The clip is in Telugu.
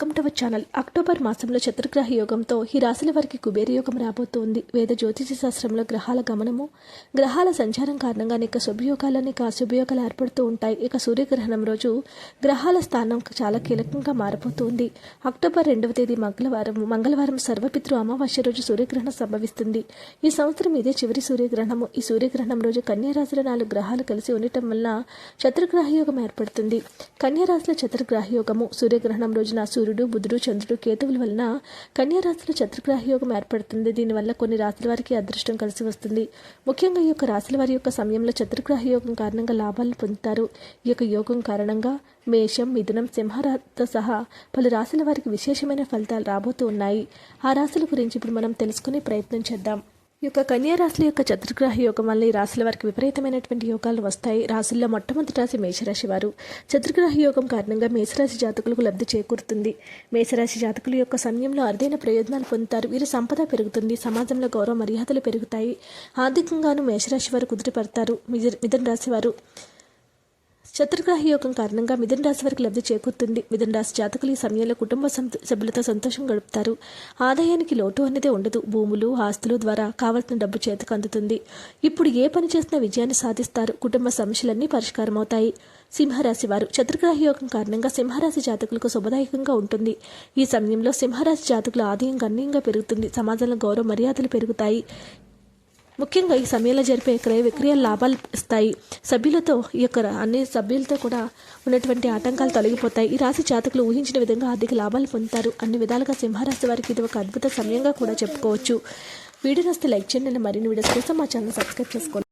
Welcome to our channel. October మాసంలో చతుర్గ్రహ యోగంతో ఈ రాశుల వారికి కుబేర యోగం రాబోతోంది. వేద జ్యోతిష శాస్త్రంలో గ్రహాల గమనము గ్రహాల సంచారం కారణంగా అనేక శుభయోగాలు అనేక అశుభయోగాలు ఏర్పడుతూ ఉంటాయి. ఇక సూర్యగ్రహణం రోజు గ్రహాల స్థానం చాలా కీలకంగా మారిపోతుంది అక్టోబర్ రెండవ తేదీ మంగళవారం మంగళవారం సర్వపితృ అమావాస్య రోజు సూర్యగ్రహణం సంభవిస్తుంది. ఈ సంవత్సరం ఇదే చివరి సూర్యగ్రహణము. ఈ సూర్యగ్రహణం రోజు కన్యారాశుల నాలుగు గ్రహాలు కలిసి ఉండటం వల్ల చతుర్గ్రహ యోగం ఏర్పడుతుంది. కన్యా రాశిలో చతుర్గ్రహ యోగము సూర్యగ్రహణం రోజున సూర్యుడు బుధుడు చంద్రుడు కేతువుల వలన కన్యారాశిలో చతుర్గ్రహ యోగం ఏర్పడుతుంది. దీనివల్ల కొన్ని రాశుల వారికి అదృష్టం కలిసి వస్తుంది. ముఖ్యంగా ఈ యొక్క రాశుల వారి యొక్క సమయంలో చతుర్గ్రహ యోగం కారణంగా లాభాలు పొందుతారు. ఈ యొక్క యోగం కారణంగా మేషం మిథునం సింహరాతో సహా పలు రాశుల వారికి విశేషమైన ఫలితాలు రాబోతూ ఉన్నాయి. ఆ రాశుల గురించి ఇప్పుడు మనం తెలుసుకునే ప్రయత్నం చేద్దాం. ఈ యొక్క కన్యా రాశుల యొక్క చతుర్గ్రహ యోగం వల్ల ఈ రాశుల వారికి విపరీతమైనటువంటి యోగాలు వస్తాయి. రాశుల్లో మొట్టమొదటి రాశి మేషరాశి వారు. చతుర్గ్రహ యోగం కారణంగా మేషరాశి జాతకులకు లబ్ధి చేకూరుతుంది. మేషరాశి జాతకుల యొక్క సమయంలో అరుదైన ప్రయోజనాలు పొందుతారు. వీరి సంపద పెరుగుతుంది. సమాజంలో గౌరవ మర్యాదలు పెరుగుతాయి. ఆర్థికంగాను మేషరాశి వారు కుదిరిపడతారు మిథున రాశి వారు. చతుర్గ్రహ యోగం కారణంగా మిథున రాశి వారికి లబ్ధి చేకూరుతుంది. మిథున రాశి జాతకులు ఈ సమయంలో కుటుంబ సభ్యులతో సంతోషం గడుపుతారు. ఆదాయానికి లోటు అనేది ఉండదు. భూములు ఆస్తులు ద్వారా కావలసిన డబ్బు చేతికి అందుతుంది. ఇప్పుడు ఏ పని చేసినా విజయాన్ని సాధిస్తారు. కుటుంబ సమస్యలన్నీ పరిష్కారం అవుతాయి. సింహరాశి వారు చతుర్గ్రహ యోగం కారణంగా సింహరాశి జాతకులకు శుభదాయకంగా ఉంటుంది. ఈ సమయంలో సింహరాశి జాతకుల ఆదాయం గణనీయంగా పెరుగుతుంది. సమాజంలో గౌరవ మర్యాదలు పెరుగుతాయి. ముఖ్యంగా ఈ సమయంలో జరిపే క్రయ విక్రయాలు లాభాలు ఇస్తాయి. సభ్యులతో ఈ యొక్క అన్ని సభ్యులతో కూడా ఉన్నటువంటి ఆటంకాలు తొలగిపోతాయి. ఈ రాశి జాతకులు ఊహించిన విధంగా ఆర్థిక లాభాలు పొందుతారు. అన్ని విధాలుగా సింహరాశి వారికి ఇది ఒక అద్భుత సమయంగా కూడా చెప్పుకోవచ్చు. వీడియో నస్తే లైక్ చేయండి. మరిన్ని వీడియోస్ కోసం మా ఛానల్ సబ్స్క్రైబ్ చేసుకోండి.